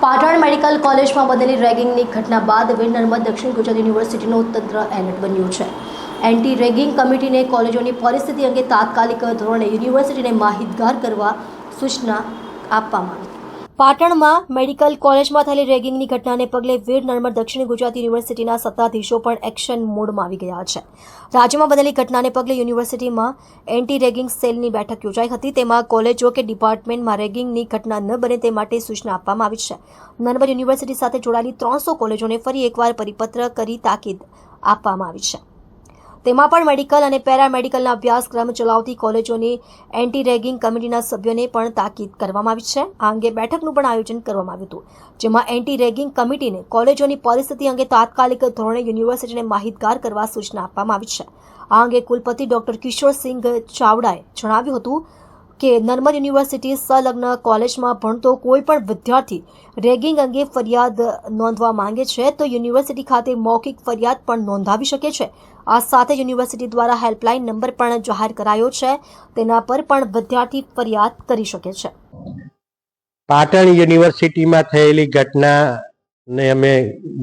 Patan medical કોલેજમાં બનેલી રેગિંગની ઘટના બાદ વીર દક્ષિણ ગુજરાત યુનિવર્સિટીનો તંત્ર એલર્ટ બન્યું છે. એન્ટી રેગિંગ કમિટીને કોલેજોની પરિસ્થિતિ અંગે તાત્કાલિક ધોરણે યુનિવર્સિટીને માહિતગાર કરવા સૂચના આપવામાં આવી પાટણમાં મેડિકલ કોલેજમાં થયેલી રેગિંગની ઘટનાને પગલે વીર નર્મદ દક્ષિણ ગુજરાત યુનિવર્સિટીના સત્તાધીશો પણ એક્શન મોડમાં આવી ગયા છે. રાજ્યમાં બનેલી ઘટનાને પગલે યુનિવર્સિટીમાં એન્ટી રેગિંગ સેલની બેઠક યોજાઈ હતી. તેમાં કોલેજો કે ડિપાર્ટમેન્ટમાં રેગિંગની ઘટના ન બને તે માટે સૂચના આપવામાં આવી છે. નર્મદ યુનિવર્સિટી સાથે જોડાયેલી ત્રણસો કોલેજોને ફરી એકવાર પરિપત્ર કરી તાકીદ આપવામાં આવી છે. તેમાં પણ મેડિકલ અને પેરામેડિકલના અભ્યાસક્રમ ચલાવતી કોલેજોની એન્ટી રેગિંગ કમિટીના સભ્યોને પણ તાકીદ કરવામાં આવી છે. આ અંગે બેઠકનું પણ આયોજન કરવામાં આવ્યું હતું, જેમાં એન્ટી રેગિંગ કમિટીને કોલેજોની પરિસ્થિતિ અંગે તાત્કાલિક ધોરણે યુનિવર્સિટીને માહિતગાર કરવા સૂચના આપવામાં આવી છે. આ અંગે કુલપતિ ડોક્ટર કિશોરસિંહ ચાવડાએ જણાવ્યું હતું કે નર્મદ યુનિવર્સિટી સંલગ્ન કોલેજમાં ભણતો કોઈ પણ વિદ્યાર્થી રેગિંગ અંગે ફરિયાદ નોંધવા માંગે છે, તો યુનિવર્સિટી ખાતે મૌખિક ફરિયાદ પણ નોંધાવી શકે છે. આ સાથે યુનિવર્સિટી દ્વારા હેલ્પલાઇન નંબર પણ જાહેર કરાયો છે. તેના પર પણ વિદ્યાર્થી ફરિયાદ કરી શકે છે. પાટણ યુનિવર્સિટીમાં થયેલી ઘટના ને અમે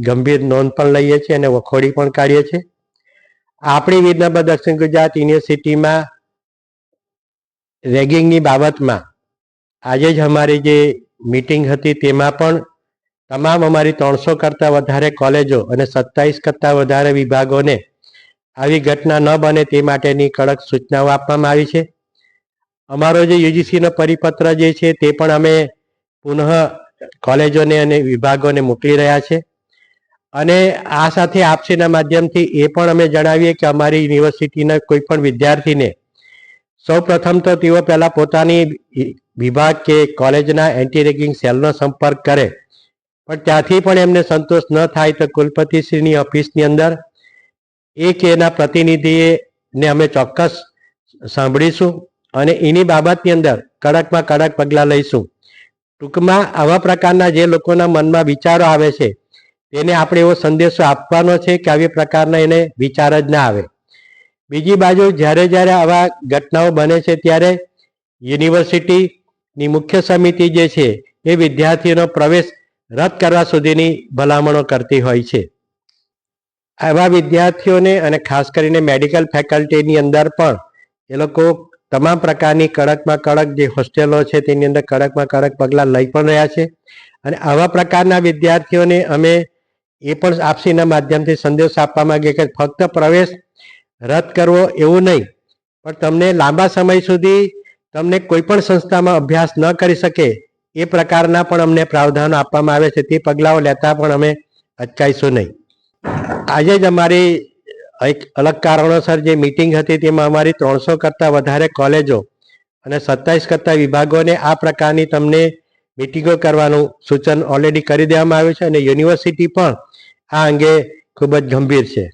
ગંભીર નોંધ પણ લઈએ છીએ અને વખોડી પણ કાઢીએ છીએ. આપણી વિદ્યાપા દક્ષિણ ગુજરાત યુનિવર્સિટીમાં રેગિંગની બાબતમાં આજે જ અમારી જે મીટિંગ હતી તેમાં પણ તમામ અમારી ત્રણસો કરતાં વધારે કોલેજો અને સત્તાવીસ કરતાં વધારે વિભાગોને આવી ઘટના ન બને તે માટેની કડક સૂચનાઓ આપવામાં આવી છે. અમારો જે યુજીસીનો પરિપત્ર જે છે તે પણ અમે પુનઃ કોલેજોને અને વિભાગોને મોકલી રહ્યા છે. અને આ સાથે આપસીના માધ્યમથી એ પણ અમે જણાવીએ કે અમારી યુનિવર્સિટીના કોઈ પણ વિદ્યાર્થીને સૌ પ્રથમ તો તેઓ પહેલા પોતાની વિભાગ કે કોલેજના એન્ટી રેગિંગ સેલનો સંપર્ક કરે. પણ ત્યાંથી પણ એમને સંતોષ ન થાય તો કુલપતિશ્રીની ઓફિસની અંદર એક એના પ્રતિનિધિને અમે ચોક્કસ સાંભળીશું અને એની બાબતની અંદર કડકમાં કડક પગલાં લઈશું. ટૂંકમાં આવા પ્રકારના જે લોકોના મનમાં વિચારો આવે છે, તેને આપણે એવો સંદેશો આપવાનો છે કે આવી પ્રકારના એને વિચાર જ ના આવે. બીજી બાજુ જ્યારે જ્યારે આવા ઘટનાઓ બને છે ત્યારે યુનિવર્સિટીની મુખ્ય સમિતિ જે છે એ વિદ્યાર્થીઓનો પ્રવેશ રદ કરવા સુધીની ભલામણો કરતી હોય છે. આવા વિદ્યાર્થીઓને અને ખાસ કરીને મેડિકલ ફેકલ્ટીની અંદર પણ એ લોકો તમામ પ્રકારની કડકમાં કડક જે હોસ્ટેલો છે તેની અંદર કડકમાં કડક પગલાં લઈ પણ રહ્યા છે. અને આવા પ્રકારના વિદ્યાર્થીઓને અમે એ પણ આપસીના માધ્યમથી સંદેશ આપવા માંગીએ કે ફક્ત પ્રવેશ રદ કરવો એવું નહીં. પણ તમને લાંબા સમય સુધી તમને કોઈ પણ સંસ્થામાં અભ્યાસ ન કરી શકે એ પ્રકારના પણ અમને પ્રાવધાનો આપવામાં આવે છે. તે પગલાઓ લેતા પણ અમે અચકાઈશું નહીં. આજે જ અમારી એક અલગ કારણોસર જે મિટિંગ હતી તેમાં અમારી ત્રણસો કરતાં વધારે કોલેજો અને સત્તાવીસ કરતાં વિભાગોને આ પ્રકારની તમને મિટિંગો કરવાનું સૂચન ઓલરેડી કરી દેવામાં આવ્યું છે અને યુનિવર્સિટી પણ આ અંગે ખૂબ જ ગંભીર છે.